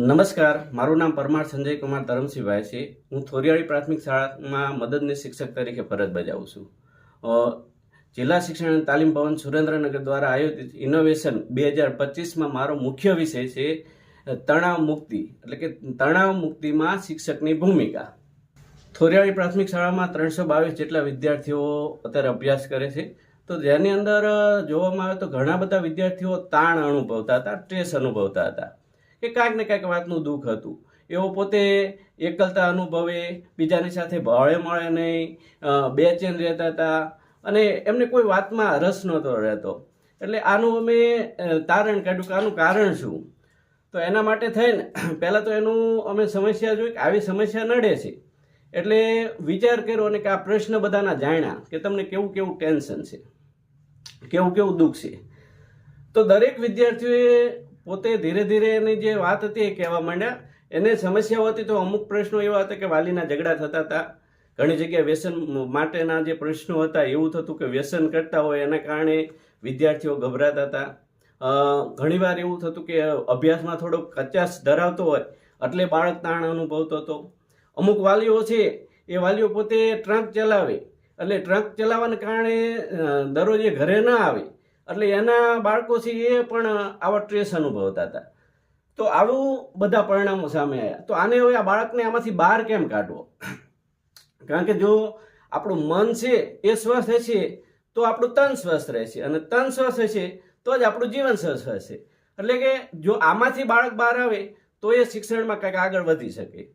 નમસ્કાર, મારું નામ પરમાર સંજય કુમાર ધરમસિંહભાઈ છે. હું થોરિયાળી પ્રાથમિક શાળામાં મદદની શિક્ષક તરીકે ફરજ બજાવું છું. જિલ્લા શિક્ષણ અને તાલીમ ભવન સુરેન્દ્રનગર દ્વારા આયોજિત ઇનોવેશન બે હજાર પચીસમાં મારો મુખ્ય વિષય છે, તણાવ મુક્તિ. એટલે કે તણાવ મુક્તિમાં શિક્ષકની ભૂમિકા. થોરિયાળી પ્રાથમિક શાળામાં ત્રણસો બાવીસ જેટલા વિદ્યાર્થીઓ અત્યારે અભ્યાસ કરે છે. તો જેની અંદર જોવામાં આવે તો ઘણા બધા વિદ્યાર્થીઓ તાણ અનુભવતા હતા, સ્ટ્રેસ અનુભવતા હતા. કે કાંઈક ને કાંઈક વાતનું દુઃખ હતું. એઓ પોતે એકલતા અનુભવે, બીજાની સાથે ભળે મળે નહીં બેચેન રહેતા હતા અને એમને કોઈ વાતમાં રસ નહોતો રહેતો. એટલે આનું અમે તારણ કાઢ્યું કે આનું કારણ શું? તો એના માટે થઈને પહેલાં તો એનું અમે સમસ્યા જોઈ કે આવી સમસ્યા નડે છે. એટલે વિચાર કર્યો અને કે આ પ્રશ્ન બધાના જાણ્યા કે તમને કેવું કેવું ટેન્શન છે? કેવું કેવું દુઃખ છે? તો દરેક વિદ્યાર્થીઓએ પોતે ધીરે ધીરે એની જે વાત હતી એ કહેવા માંડ્યા. એને સમસ્યાઓ હતી તો અમુક પ્રશ્નો એવા હતા કે વાલીના ઝઘડા થતા હતા. ઘણી જગ્યાએ વ્યસન માટેના જે પ્રશ્નો હતા, એવું થતું કે વ્યસન કરતા હોય એના કારણે વિદ્યાર્થીઓ ગભરાતા હતા. ઘણીવાર એવું થતું કે અભ્યાસમાં થોડો કચાશ ધરાવતો હોય, એટલે બાળક તાણ અનુભવતો હતો. અમુક વાલીઓ છે, એ વાલીઓ પોતે ટ્રંક ચલાવે, એટલે ટ્રક ચલાવવાને કારણે દરરોજ એ ઘરે ન આવે. એટલે એના બાળકો છે એ પણ આવા ટ્રેસ અનુભવતા હતા. તો આવું બધા પરિણામો સામે આવ્યા. તો આને હવે આ બાળકને આમાંથી બહાર કેમ કાઢવો? કારણ કે જો આપણું મન છે એ સ્વસ્થ છે તો આપણું તન સ્વસ્થ રહેશે. અને તન સ્વસ્થ છે તો જ આપણું જીવન સ્વસ્થ હશે. એટલે કે જો આમાંથી બાળક બહાર આવે, તો એ શિક્ષણમાં કંઈક આગળ વધી શકે.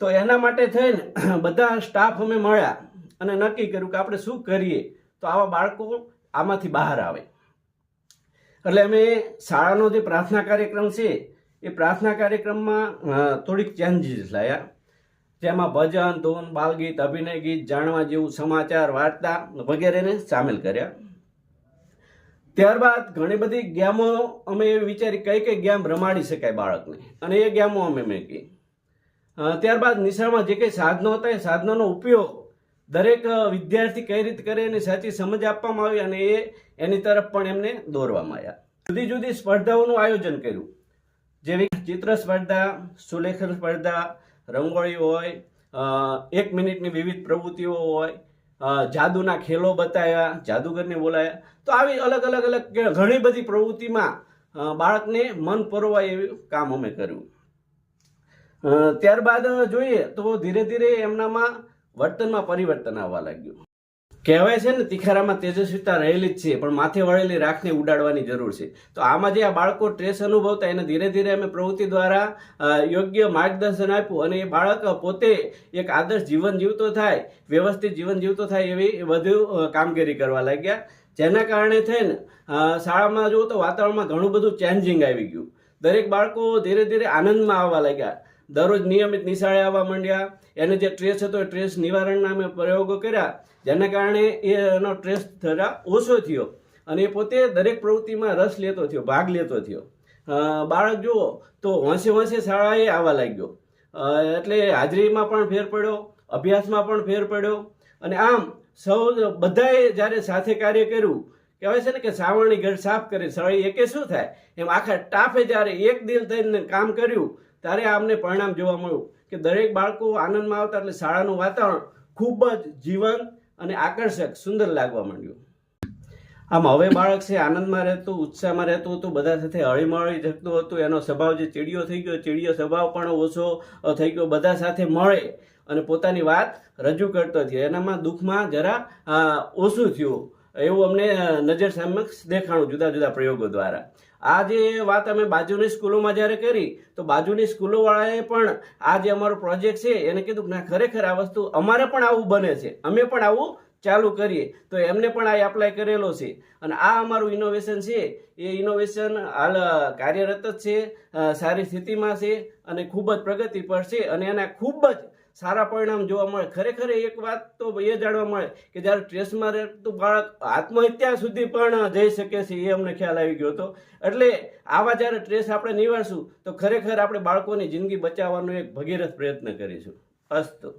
તો એના માટે થઈને બધા સ્ટાફ અમે મળ્યા. અને નક્કી કર્યું કે આપણે શું કરીએ? તો આવા બાળકો આમાંથી બહાર આવે. એટલે અમે શાળાનો જે પ્રાર્થના કાર્યક્રમ છે એ પ્રાર્થના કાર્યક્રમમાં થોડીક ચેન્જીસ લાયા. જેમાં ભજન ધૂન બાલગીત અભિનય ગીત જાણવા જેવું સમાચાર વાર્તા વગેરેને સામેલ કર્યા. ત્યારબાદ ઘણી બધી ગેમો અમે વિચારી કઈ કઈ ગેમ રમાડી શકાય બાળકને. અને એ ગેમો અમે મેં અ, ત્યારબાદ નિશાળમાં જે કંઈ સાધનો હતા એ સાધનોનો ઉપયોગ દરેક વિદ્યાર્થી કઈ રીતે કરે એની સાચી સમજ આપવામાં આવી અને એ એની તરફ પણ એમને દોરવામાં આવ્યા. જુદી જુદી સ્પર્ધાઓનું આયોજન કર્યું. જેવી ચિત્ર સ્પર્ધા, સુલેખન સ્પર્ધા, રંગોળી હોય એક મિનિટની વિવિધ પ્રવૃત્તિઓ હોય જાદુના ખેલો બતાવ્યા જાદુગરને બોલાયા. તો આવી અલગ અલગ અલગ ઘણી બધી પ્રવૃત્તિમાં બાળકને મન પરોવાય એવું કામ અમે કર્યું. ત્યારબાદ જોઈએ તો ધીરે ધીરે એમનામાં વર્તનમાં પરિવર્તન આવવા લાગ્યું. કહેવાય છે ને, તિખારામાં તેજસ્વીતા રહેલી જ છે, પણ માથે વળેલી રાખને ઉડાડવાની જરૂર છે. તો આમાં જે આ બાળકો ટ્રેસ અનુભવતા, એને ધીરે ધીરે અમે પ્રવૃત્તિ દ્વારા યોગ્ય માર્ગદર્શન આપ્યું અને એ બાળક પોતે એક આદર્શ જીવન જીવતો થાય, વ્યવસ્થિત જીવન જીવતો થાય એવી વધુ કામગીરી કરવા લાગ્યા. જેના કારણે થઈને શાળામાં જુઓ તો વાતાવરણમાં ઘણું બધું ચેન્જિંગ આવી ગયું. દરેક બાળકો ધીરે ધીરે આનંદમાં આવવા લાગ્યા. દરરોજ નિયમિત નિશાળે આવવા માંડ્યા. એને જે ટ્રેસ હતો એ ટ્રેસ નિવારણના અમે પ્રયોગો કર્યા, જેના કારણે એનો ટ્રેસ થતા ઓછો થયો અને એ પોતે દરેક પ્રવૃત્તિમાં રસ લેતો થયો, ભાગ લેતો થયો. બાળક જુઓ, તો હોંશે હોંશે શાળાએ આવવા લાગ્યો. એટલે હાજરીમાં પણ ફેર પડ્યો, અભ્યાસમાં પણ ફેર પડ્યો. અને આમ સૌ બધાએ જ્યારે સાથે કાર્ય કર્યું, કહેવાય છે ને કે સાવરણી ઘર સાફ કરે સળી એકે શું થાય? એમ આખા ટાફે જ્યારે એક દિલ થઈને કામ કર્યું ત્યારે આમને પરિણામ જોવા મળ્યું કે દરેક બાળકો આનંદમાં આવતા એટલે શાળાનું વાતાવરણ ખૂબ જ જીવંત અને આકર્ષક સુંદર લાગવા માંડ્યું. આમ હવે બાળક છે, આનંદમાં રહેતું, ઉત્સાહમાં રહેતું હતું, બધા સાથે હળીમળી જતું હતું, એનો સ્વભાવ જે ચીડિયો થઈ ગયો, ચીડિયો સ્વભાવ પણ ઓછો થઈ ગયો, બધા સાથે મળે અને પોતાની વાત રજૂ કરતો થયો. એનામાં દુઃખમાં જરા ઓછું થયું. એવું અમને નજર સમક્ષ દેખાણું જુદા જુદા પ્રયોગો દ્વારા. આ જે વાત અમે બાજુની સ્કૂલોમાં જ્યારે કરી, તો બાજુની સ્કૂલોવાળાએ પણ આ જે અમારો પ્રોજેક્ટ છે, એને કીધું કે ના, ખરેખર આ વસ્તુ અમારે પણ આવું બને છે. અમે પણ આવું ચાલુ કરીએ. તો એમને પણ આ એપ્લાય કરેલો છે. અને આ અમારું ઇનોવેશન છે. એ ઇનોવેશન હાલ કાર્યરત જ છે સારી સ્થિતિમાં છે અને ખૂબ જ પ્રગતિ પર છે અને એના ખૂબ જ સારા પરિણામ જોવા મળે. ખરેખર એક વાત તો એ જાણવા મળે કે જ્યારે સ્ટ્રેસમાં રહેતું બાળક આત્મહત્યા સુધી પણ જઈ શકે છે એ અમને ખ્યાલ આવી ગયો હતો. એટલે આવા જ્યારે સ્ટ્રેસ આપણે નિવારશું તો ખરેખર આપણે બાળકોની જિંદગી બચાવવાનો એક ભગીરથ પ્રયત્ન કરીશું. અસ્તુ.